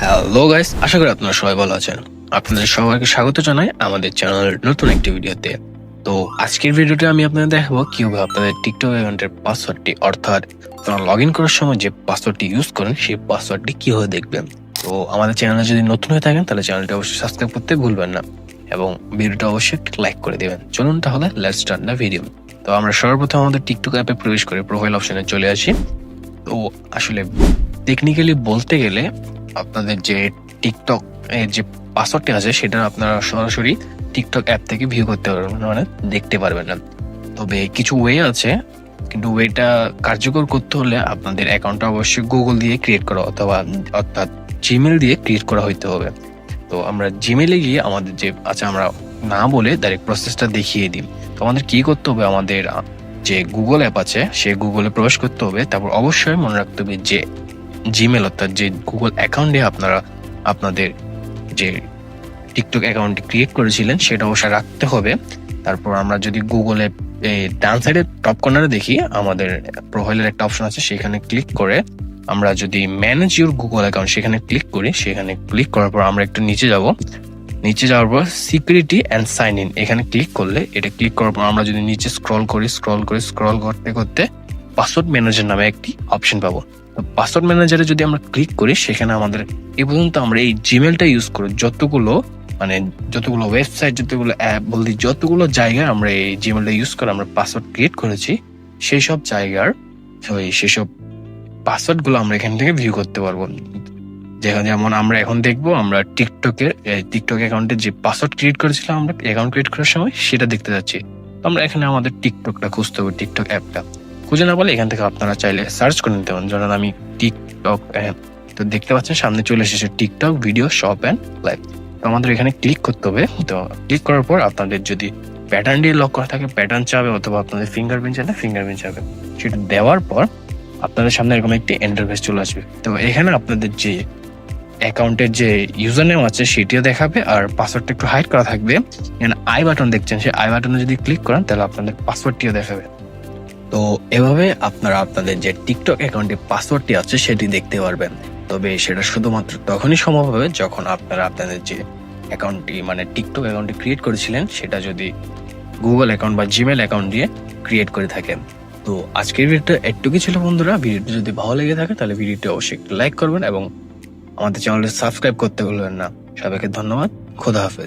Hello guys আশা করি আপনারা সবাই ভালো আছেন। আপনাদের সবাইকে স্বাগত জানাই আমাদের চ্যানেলের নতুন একটি ভিডিওতে তো আজকের ভিডিওতে আমি আপনাদের দেখাবো কীভাবে আপনাদের টিকটক অ্যাকাউন্টের পাসওয়ার্ডটি অর্থাৎ আপনারা লগ ইন করার সময় যে পাসওয়ার্ডটি ইউজ করেন, সেই পাসওয়ার্ডটি কীভাবে দেখবেন? তো আমাদের চ্যানেলে যদি নতুন হয়ে থাকেন, তাহলে চ্যানেলটি অবশ্যই সাবস্ক্রাইব করতে ভুলবেন না। এবং ভিডিওটা অবশ্যই লাইক করে দেবেন। চলুন তাহলে লেটস স্টার্ট দ্য ভিডিও তো আমরা সর্বপ্রথম আমাদের টিকটক অ্যাপে প্রবেশ করে প্রোফাইল অপশনে চলে আসি। তো আসলে টেকনিক্যালি বলতে গেলে আপনাদের যে টিকটক এর যে পাসওয়ার্ডটি আছে, সেটা আপনারা সরাসরি টিকটক অ্যাপ থেকে ভিউ করতে পারবেন মানে দেখতে পারবেন না। তবে কিছু ওয়ে আছে, কিন্তু ওয়েটা কার্যকর করতে হলে আপনাদের অ্যাকাউন্টটা অবশ্যই গুগল দিয়ে ক্রিয়েট করা, অথবা অর্থাৎ জিমেল দিয়ে ক্রিয়েট করা হইতে হবে। তো আমরা জিমেলে গিয়ে আমাদের যে আচ্ছা আমরা না বলে ডাইরেক্ট প্রসেসটা দেখিয়ে দিই। তো আমাদের কি করতে হবে? আমাদের যে গুগল অ্যাপ আছে সেই গুগলে প্রবেশ করতে হবে। তারপর অবশ্যই মনে রাখতে হবে যে জিমেল অর্থাৎ যে গুগল অ্যাকাউন্টে আপনারা আপনাদের যে টিকটক অ্যাকাউন্টটি ক্রিয়েট করেছিলেন, সেটা অবশ্যই রাখতে হবে। তারপর আমরা যদি গুগলে ডান সাইডে টপ কর্নারে দেখি, আমাদের প্রোফাইলের একটা অপশন আছে, সেখানে ক্লিক করে আমরা যদি ম্যানেজ ইউর গুগল অ্যাকাউন্ট সেখানে ক্লিক করি, সেখানে ক্লিক করার পর আমরা একটু নিচে যাব। নিচে যাওয়ার পর সিকিউরিটি অ্যান্ড সাইন ইন এখানে ক্লিক করলে, এটা ক্লিক করার পর আমরা যদি নিচে স্ক্রল করি স্ক্রল করে স্ক্রল করতে করতে পাসওয়ার্ড ম্যানেজার নামে একটি অপশন পাবো। পাসওয়ার্ড ম্যানেজারে যদি আমরা ক্লিক করি, সেখানে আমাদের এ পর্যন্ত আমরা এই জিমেলটা ইউজ করি যতগুলো মানে যতগুলো ওয়েবসাইট যতগুলো অ্যাপ বলতে যতগুলো জায়গায় আমরা এই জিমেলটা ইউজ করে আমরা পাসওয়ার্ড ক্রিয়েট করেছি সেই সব জায়গার, ওই সেসব পাসওয়ার্ডগুলো আমরা এখান থেকে ভিউ করতে পারব। যেখানে যেমন আমরা এখন দেখব, আমরা টিকটকের টিকটক অ্যাকাউন্টে যে পাসওয়ার্ড ক্রিয়েট করেছিলাম আমরা অ্যাকাউন্ট ক্রিয়েট করার সময়, সেটা দেখতে যাচ্ছি। আমরা এখানে আমাদের টিকটকটা খুঁজতে হবে টিকটক অ্যাপটা খুঁজে না বলে এখান থেকে আপনারা চাইলে সার্চ করে নিতে পারেন। যেমন আমি টিকটক অ্যাপ তো দেখতে পাচ্ছেন সামনে চলে এসেছে TikTok video shop and live তো আমাদের এখানে ক্লিক করতে হবে। তো ক্লিক করার পর আপনাদের যদি প্যাটার্ন দিয়ে লক করা থাকে প্যাটার্ন চাবে অথবা আপনাদের ফিঙ্গারপ্রিন্ট চাইলে ফিঙ্গারপ্রিন্ট চাবে। সেটা দেওয়ার পর আপনাদের সামনে এরকম একটি ইন্টারফেস চলে আসবে। তো এখানে আপনাদের যে অ্যাকাউন্টের যে ইউজার নেম আছে, সেটিও দেখাবে আর পাসওয়ার্ডটা একটু হাইড করা থাকবে। আই বাটন দেখছেন, সেই আই বাটনে যদি ক্লিক করেন, তাহলে আপনাদের পাসওয়ার্ডটিও দেখাবে। তো এভাবে আপনারা আপনাদের যে টিকটক অ্যাকাউন্টে পাসওয়ার্ডটি আছে, সেটি দেখতে পারবেন। তবে সেটা শুধুমাত্র তখনই সম্ভব হবে যখন আপনারা আপনাদের যে অ্যাকাউন্টটি মানে টিকটক অ্যাকাউন্টটি ক্রিয়েট করেছিলেন, সেটা যদি গুগল অ্যাকাউন্ট বা জিমেল অ্যাকাউন্ট দিয়ে ক্রিয়েট করে থাকেন। তো আজকের ভিডিওটা একটুকুই ছিল বন্ধুরা। ভিডিওটি যদি ভালো লেগে থাকে, তাহলে ভিডিওটি অবশ্যই লাইক করবেন এবং আমাদের চ্যানেলটি সাবস্ক্রাইব করতে ভুলবেন না। সবাইকে ধন্যবাদ। খোদা হাফেজ।